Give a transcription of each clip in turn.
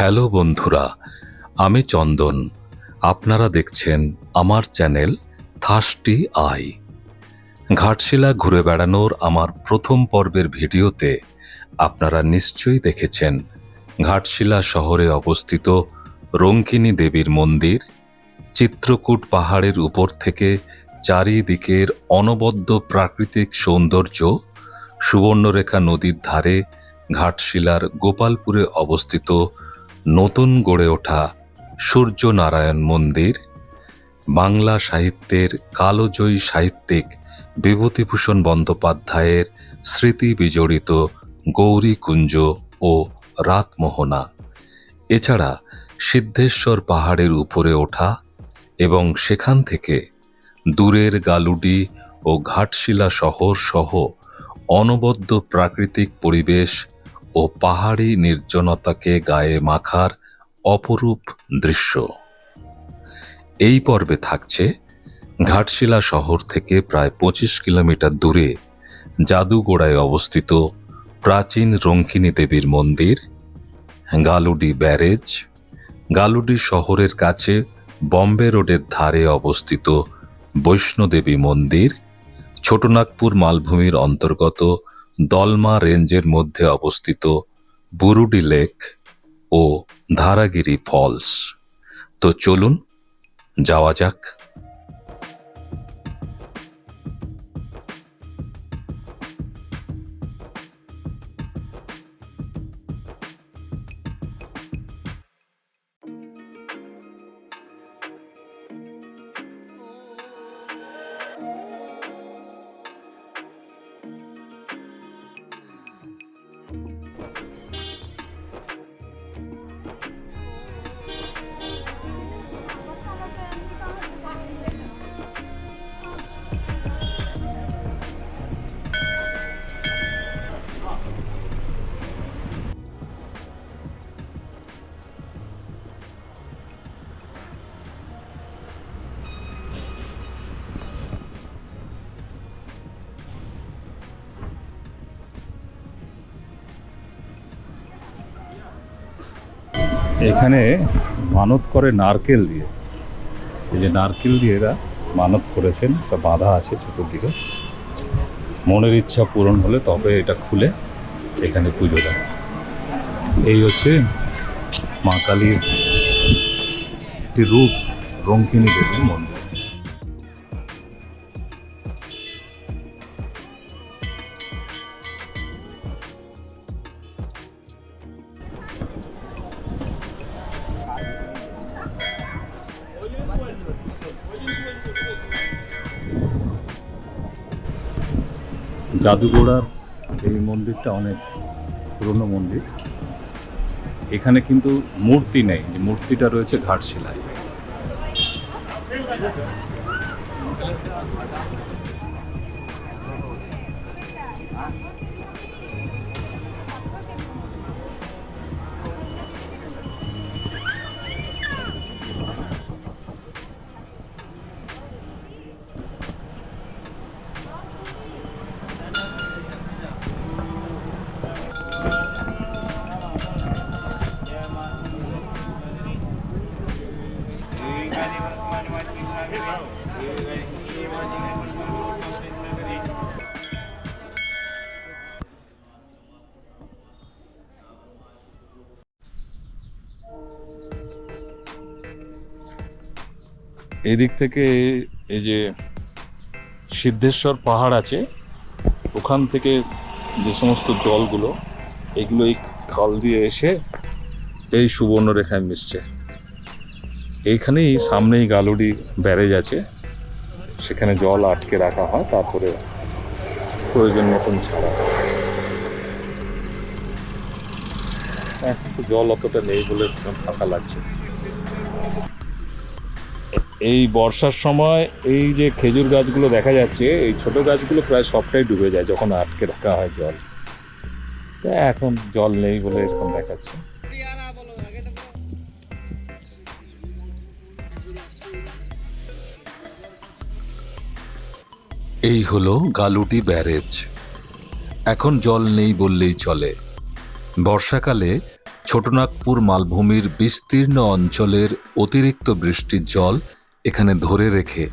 Hello বন্ধুরা, আমি চন্দন। আপনারা দেখছেন আমার চ্যানেল থার্স্টি আই। ঘাটশিলা ঘুরে বেড়ানোর আমার প্রথম পর্বের ভিডিওতে আপনারা নিশ্চয়ই দেখেছেন ঘাটশিলা শহরে অবস্থিত রঙ্কিনী দেবীর মন্দির। চিত্রকূট পাহাড়ের উপর থেকে চারিদিকের অনবদ্য প্রাকৃতিক সৌন্দর্য সুবর্ণরেখা নদীর ধারে ঘাটশিলার গোপালপুরে অবস্থিত নতুন গড়ে ওঠা সূর্যনারায়ণ মন্দির, বাংলা সাহিত্যের কালোজয়ী সাহিত্যিক বিভূতিভূষণ বন্দ্যোপাধ্যায়ের স্মৃতি বিজড়িত গৌরীকুঞ্জ ও রাতমোহনা। এছাড়া সিদ্ধেশ্বর পাহাড়ের উপরে ওঠা এবং সেখান থেকে দূরের গালুডি ও ঘাটশিলা শহর সহ অনবদ্য প্রাকৃতিক পরিবেশ ও পাহাড়ি নির্জনতাকে গায়ে মাখার অপরূপ দৃশ্য। এই পর্বে থাকছে ঘাটশিলা শহর থেকে প্রায় পঁচিশ কিলোমিটার দূরে জাদুগোড়ায় অবস্থিত প্রাচীন রঙ্কিনী দেবীর মন্দির, গালুডি ব্যারেজ, গালুডি শহরের কাছে বম্বে রোডের ধারে অবস্থিত বৈষ্ণোদেবী মন্দির, ছোটনাগপুর মালভূমির অন্তর্গত দলমা রেঞ্জের মধ্যে অবস্থিত বুরুডি লেক ও ধারাগিরি ফলস। তো চলুন যাওয়া যাক। এখানে মানত করে নারকেল দিয়ে, এই যে নারকেল দিয়ে এরা মানত করেছেন, একটা বাধা আছে চতুর্দিকে। মনের ইচ্ছা পূরণ হলে তবে এটা খুলে এখানে পুজো দেয়। এই হচ্ছে মা কালীর একটি রূপ রঙ্কিনী দেবীর মন্দির। জাদুগোড়ার এই মন্দিরটা অনেক পুরনো মন্দির। এখানে কিন্তু মূর্তি নেই মূর্তিটা রয়েছে ঘাটশিলায়। এই দিক থেকে এই যে সিদ্ধেশ্বর পাহাড় আছে, ওখান থেকে যে সমস্ত জলগুলো, এগুলো এই খাল দিয়ে এসে এই সুবর্ণরেখায় মিশছে। এইখানেই সামনেই গালুডি ব্যারেজ আছে, সেখানে জল আটকে রাখা হয়, তারপরে প্রয়োজন মতন ছাড়া হয়। জল অতটা নেই বলে ফাঁকা লাগছে। এই বর্ষার সময় এই যে খেজুর গাছগুলো দেখা যাচ্ছে, এই ছোট গাছগুলো প্রায় সবটাই ডুবে যায় যখন আটকে রাখা হয় জল। তা এখন জল নেই বলে এরকম দেখাচ্ছে। এই হলো গালুটি ব্যারেজ। এখন জল নেই বললেই চলে। বর্ষাকালে ছোটনাগপুর মালভূমির বিস্তীর্ণ অঞ্চলের অতিরিক্ত বৃষ্টির জল এখানে ধরে রেখে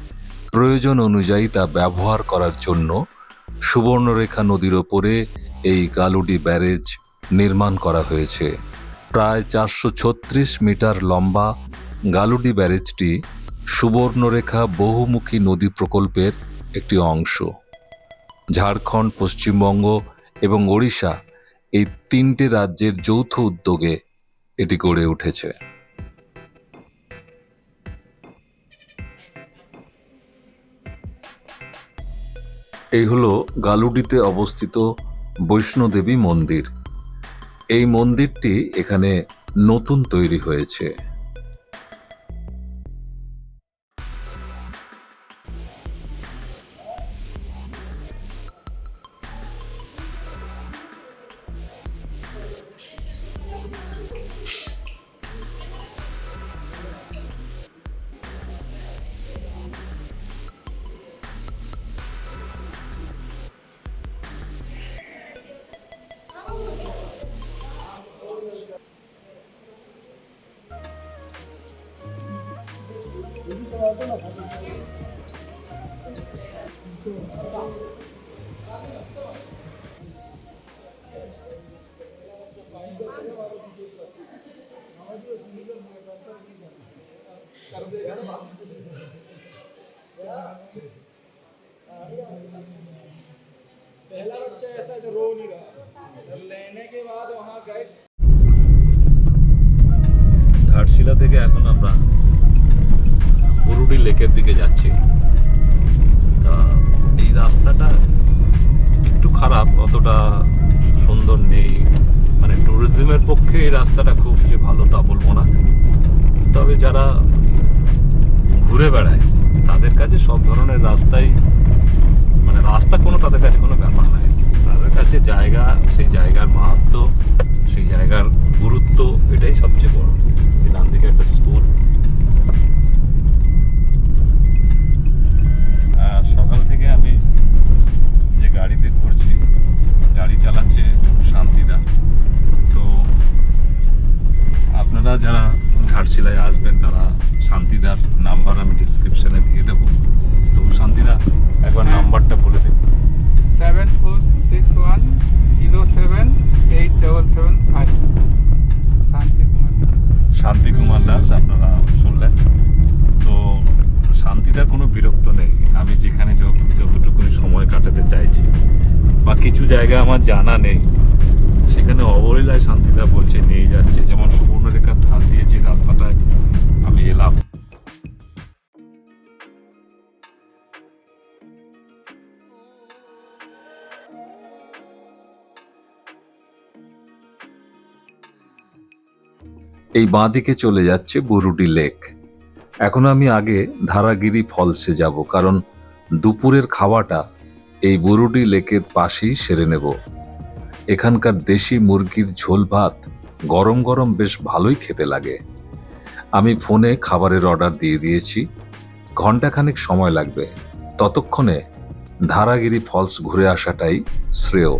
প্রয়োজন অনুযায়ী তা ব্যবহার করার জন্য সুবর্ণরেখা নদীর ওপরে এই গালুডি ব্যারেজ নির্মাণ করা হয়েছে। প্রায় চারশো ছত্রিশ মিটার লম্বা গালুডি ব্যারেজটি সুবর্ণরেখা বহুমুখী নদী প্রকল্পের একটি অংশ। ঝাড়খণ্ড, পশ্চিমবঙ্গ এবং ওড়িশা এই তিনটে রাজ্যের যৌথ উদ্যোগে এটি গড়ে উঠেছে। এই হলো গালুডিতে অবস্থিত বৈষ্ণোদেবী মন্দির। এই মন্দিরটি এখানে নতুন তৈরি হয়েছে। पहला बच्चा ऐसा जो रो नहीं रहा और लेने के बाद वहाँ गए ঘাটশিলা থেকে এখন আমরা বুরুডি লেকের দিকে যাচ্ছি তা এই রাস্তাটা একটু খারাপ অতটা সুন্দর নেই মানে ট্যুরিজমের পক্ষে এই রাস্তাটা খুব যে ভালো তা বলবো না তবে যারা ঘুরে বেড়ায় তাদের কাছে সব ধরনের রাস্তাই মানে রাস্তা কোনো তাদের কাছে কোনো ব্যাপার নাই। তাদের কাছে জায়গা, সেই জায়গার মাহাত্ম, সেই জায়গার গুরুত্ব, এটাই সবচেয়ে বড়। শান্তি কুমার দাস, আপনারা শুনলেন। তো শান্তিদার কোনো বিরক্ত নেই। আমি যেখানে যত- যতটুকুনি সময় কাটাতে চাইছি, বা কিছু জায়গা আমার জানা নেই, সেখানে অবহেলায় শান্তিদা বলছে, নিয়ে যাচ্ছে। যেমন সুবর্ণরেখার ধার দিয়ে যে রাস্তাটায় আমি এলাম। এই বাঁদিকে চলে যাচ্ছে বুরুডি লেক। এখন আমি আগে ধারাগিরি ফলসে যাব, কারণ দুপুরের খাওয়াটা এই বুরুডি লেকের পাশেই সেরে নেব। এখানকার দেশি মুরগির ঝোল ভাত গরম গরম বেশ ভালোই খেতে লাগে। আমি ফোনে খাবারের অর্ডার দিয়ে দিয়েছি। ঘন্টাখানেক সময় লাগবে। ততক্ষণে ধারাগিরি ফলস ঘুরে আসাটাই শ্রেয়।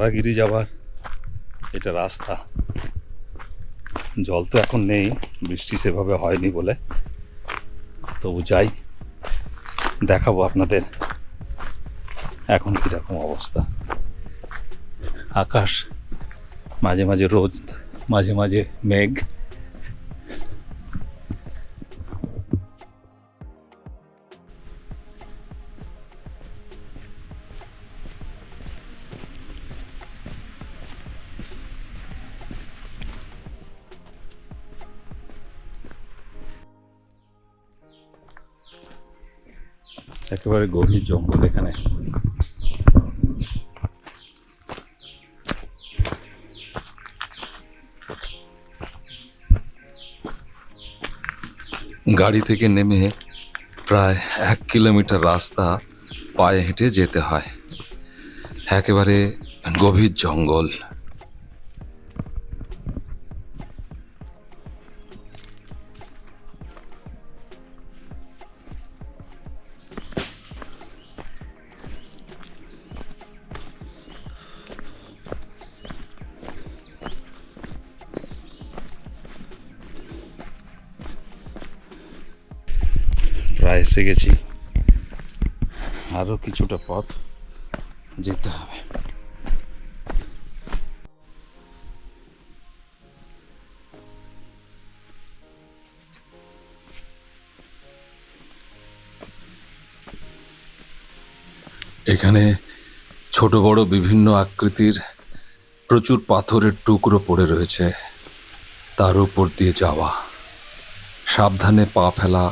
ধারাগিরি যাওয়ার এটা রাস্তা। জল তো এখন নেই, বৃষ্টি সেভাবে হয়নি বলে। তবু যাই, দেখাবো আপনাদের এখন কীরকম অবস্থা। আকাশ, মাঝে মাঝে রোদ, মাঝে মাঝে মেঘ। একেবারে গভীর জঙ্গল এখানে। গাড়ি থেকে নেমে প্রায় এক কিলোমিটার রাস্তা পায়ে হেঁটে যেতে হয়। একেবারে গভীর জঙ্গল। এসে গেছি। আরও কিছুটা পথ যেতে হবে। এখানে ছোট বড় বিভিন্ন আকৃতির প্রচুর পাথরের টুকরো পড়ে রয়েছে। তার উপর দিয়ে যাওয়া। সাবধানে পা ফেলা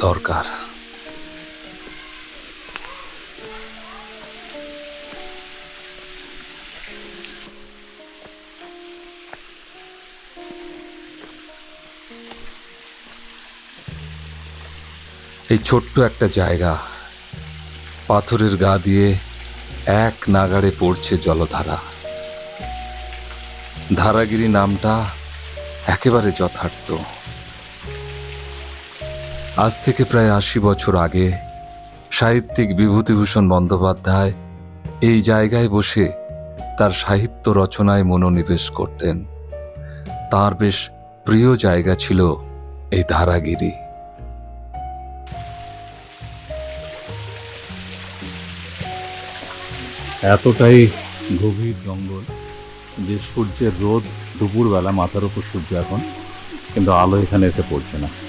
দরকার। এই ছোট্ট একটা জায়গা। পাথরের গা দিয়ে এক নাগাড়ে পড়ছে জলধারা। ধারাগিরি নামটা একেবারে যথার্থ। আজ থেকে প্রায় আশি বছর আগে সাহিত্যিক বিভূতিভূষণ বন্দ্যোপাধ্যায় এই জায়গায় বসে তার সাহিত্য রচনায় মনোনিবেশ করতেন। তার বেশ প্রিয় জায়গা ছিল এই ধারাগিরি। এতটাই গভীর জঙ্গল যে সূর্যের রোদ দুপুরবেলা মাথার উপর সূর্য এখন, কিন্তু আলো এখানে এসে পড়ছে না।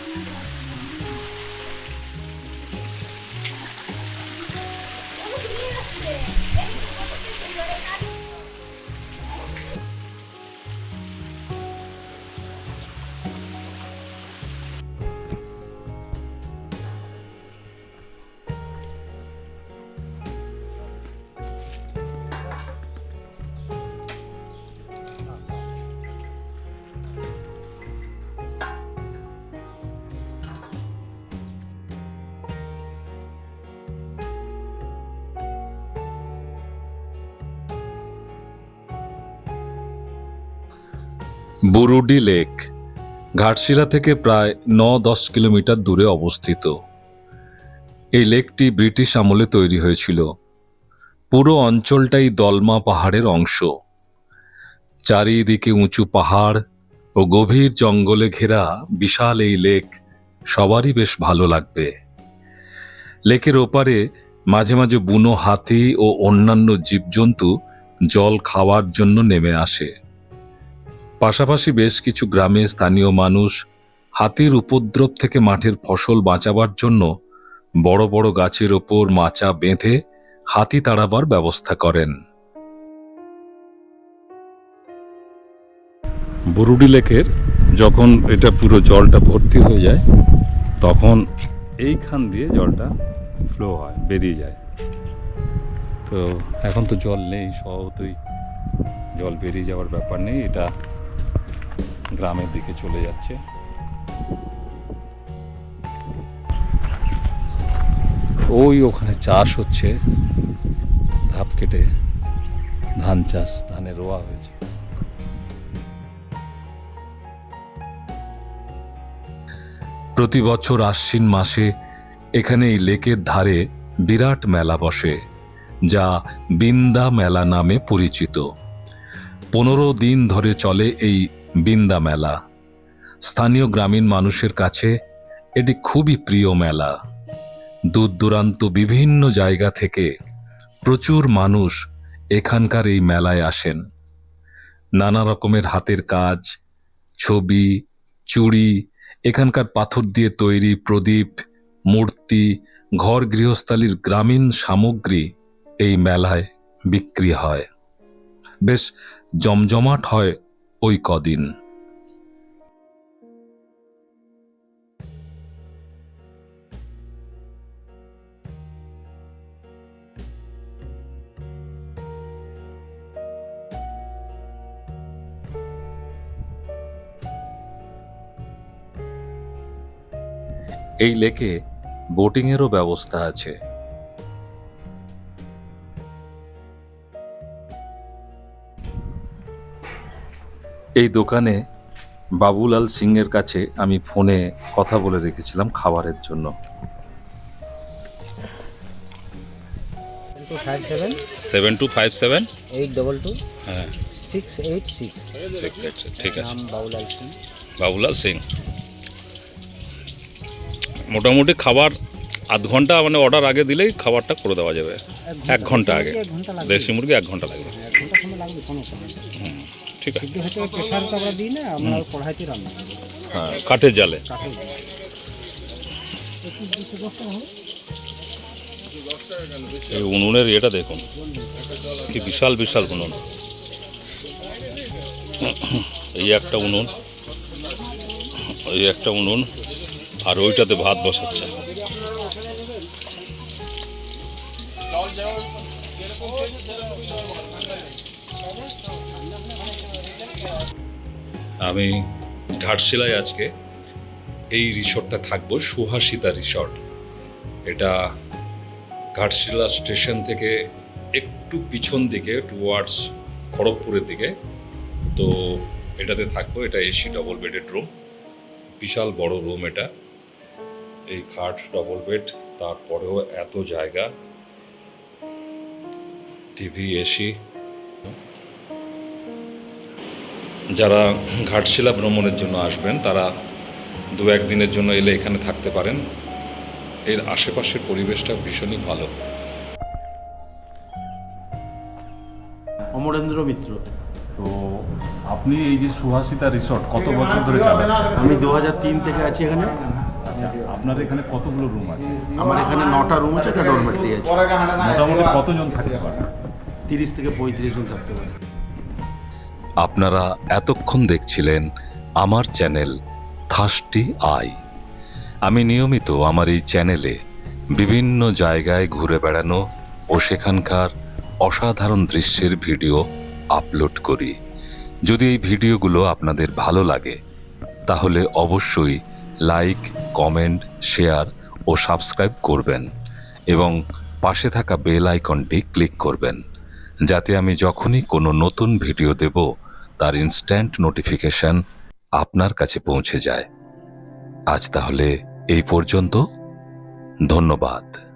বুরুডি লেক, ঘাটশিলা থেকে প্রায় ন দশ কিলোমিটার দূরে অবস্থিত। এই লেকটি ব্রিটিশ আমলে তৈরি হয়েছিল। পুরো অঞ্চলটাই দলমা পাহাড়ের অংশ। চারিদিকে উঁচু পাহাড় ও গভীর জঙ্গলে ঘেরা বিশাল এই লেক সবারই বেশ ভালো লাগবে। লেকের ওপারে মাঝে মাঝে বুনো হাতি ও অন্যান্য জীবজন্তু জল খাওয়ার জন্য নেমে আসে। পাশাপাশি বেশ কিছু গ্রামে স্থানীয় মানুষ হাতির উপদ্রব থেকে মাঠের ফসল বাঁচাবার জন্য বড় বড় গাছের ওপর মাচা বেঁধে হাতি তাড়াবার ব্যবস্থা করেন। বুরুডি লেকের যখন এটা পুরো জলটা ভর্তি হয়ে যায়, তখন এইখান দিয়ে জলটা ফ্লো হয়, বেরিয়ে যায়। তো এখন তো জল নেই স্বভাবতই জল বেরিয়ে যাওয়ার ব্যাপার নেই, এটা গ্রামের দিকে চলে যাচ্ছে। ওই ওখানে চাষ হচ্ছে। ধাপ কেটে ধান চাষ, ধানের রোয়া হয়েছে। প্রতি বছর আশ্বিন মাসে এখানে এই লেকের ধারে বিরাট মেলা বসে, যা বিন্দা মেলা নামে পরিচিত। পনেরো দিন ধরে চলে এই বিন্দা মেলা। স্থানীয় গ্রামীণ মানুষের কাছে এটি খুবই প্রিয় মেলা। দূর দূরান্ত বিভিন্ন জায়গা থেকে প্রচুর মানুষ এখানকার এই মেলায় আসেন। নানা রকমের হাতের কাজ, ছবি, চুড়ি, এখানকার পাথর দিয়ে তৈরি প্রদীপ, মূর্তি, ঘর গৃহস্থালির গ্রামীণ সামগ্রী এই মেলায় বিক্রি হয়। বেশ জমজমাট হয় ওই কদিন। এই লেকে বোটিংয়েরও ব্যবস্থা আছে। এই দোকানে বাবুলাল সিং এর কাছে আমি ফোনে কথা বলে রেখেছিলাম খাবারের জন্য। Five seven seven two five seven? Eight double two হ্যাঁ। সিক্স এইট সিক্স ঠিক আছে। বাবুলাল সিং। বাবুলাল সিং। মোটামুটি খাবার আধ ঘণ্টা মানে অর্ডার আগে দিলেই খাবারটা করে দেওয়া যাবে। এক ঘণ্টা আগে। এক ঘণ্টা লাগবে। দেশি মুরগি এক ঘণ্টা লাগবে। ঠিক আছে। সিদ্ধ হতে প্রেশার তো আমরা দিই না আমরা কড়াইতে রান্না করি হ্যাঁ কাঠের জালে। এই উনুনের ইয়েটা দেখুন। কি বিশাল বিশাল উনুন। এই একটা উনুন এই একটা উনুন আর ওইটাতে ভাত বসাচ্ছে। আমি ঘাটশিলায় আজকে এই রিসর্টটা থাকব, সুহাসিতা রিসর্ট। এটা ঘাটশিলা স্টেশন থেকে একটু পিছন দিকে টুয়ার্ডস খড়গপুরের দিকে। তো এটাতে থাকব, এটা এসি ডবল বেডেড রুম বিশাল বড় রুম এটা। এই খাট ডবল বেড তারপরেও এত জায়গা। টিভি এসি যারা ঘাটশিলা ভ্রমণের জন্য আসবেন তারা দু একদিনের জন্য এলে এখানে থাকতে পারেন। এর আশেপাশের পরিবেশটা ভীষণই ভালো। অমরেন্দ্র মিত্র তো আপনি এই যে সুহাসিতা রিসর্ট কত বছর ধরে চালাচ্ছেন? আমি দু হাজার তিন থেকে আছি এখানে। আপনার এখানে কতগুলো রুম আছে? আমার এখানে নটা রুম আছে একটা ডরমেটরি আছে। মোটামুটি কতজন থাকতে পারে? তিরিশ থেকে পঁয়ত্রিশ জন থাকতে পারে। আপনারা এতক্ষণ দেখছিলেন আমার চ্যানেল থার্স্টি আই। আমি নিয়মিত আমার এই চ্যানেলে বিভিন্ন জায়গায় ঘুরে বেড়ানো ও সেখানকার অসাধারণ দৃশ্যের ভিডিও আপলোড করি। যদি এই ভিডিওগুলো আপনাদের ভালো লাগে, তাহলে অবশ্যই লাইক, কমেন্ট, শেয়ার ও সাবস্ক্রাইব করবেন এবং পাশে থাকা বেল আইকনটি ক্লিক করবেন, যাতে আমি যখনই কোনো নতুন ভিডিও দেব তার ইনস্ট্যান্ট নোটিফিকেশন আপনার কাছে পৌঁছে যায়। আজ তাহলে এই পর্যন্ত। ধন্যবাদ।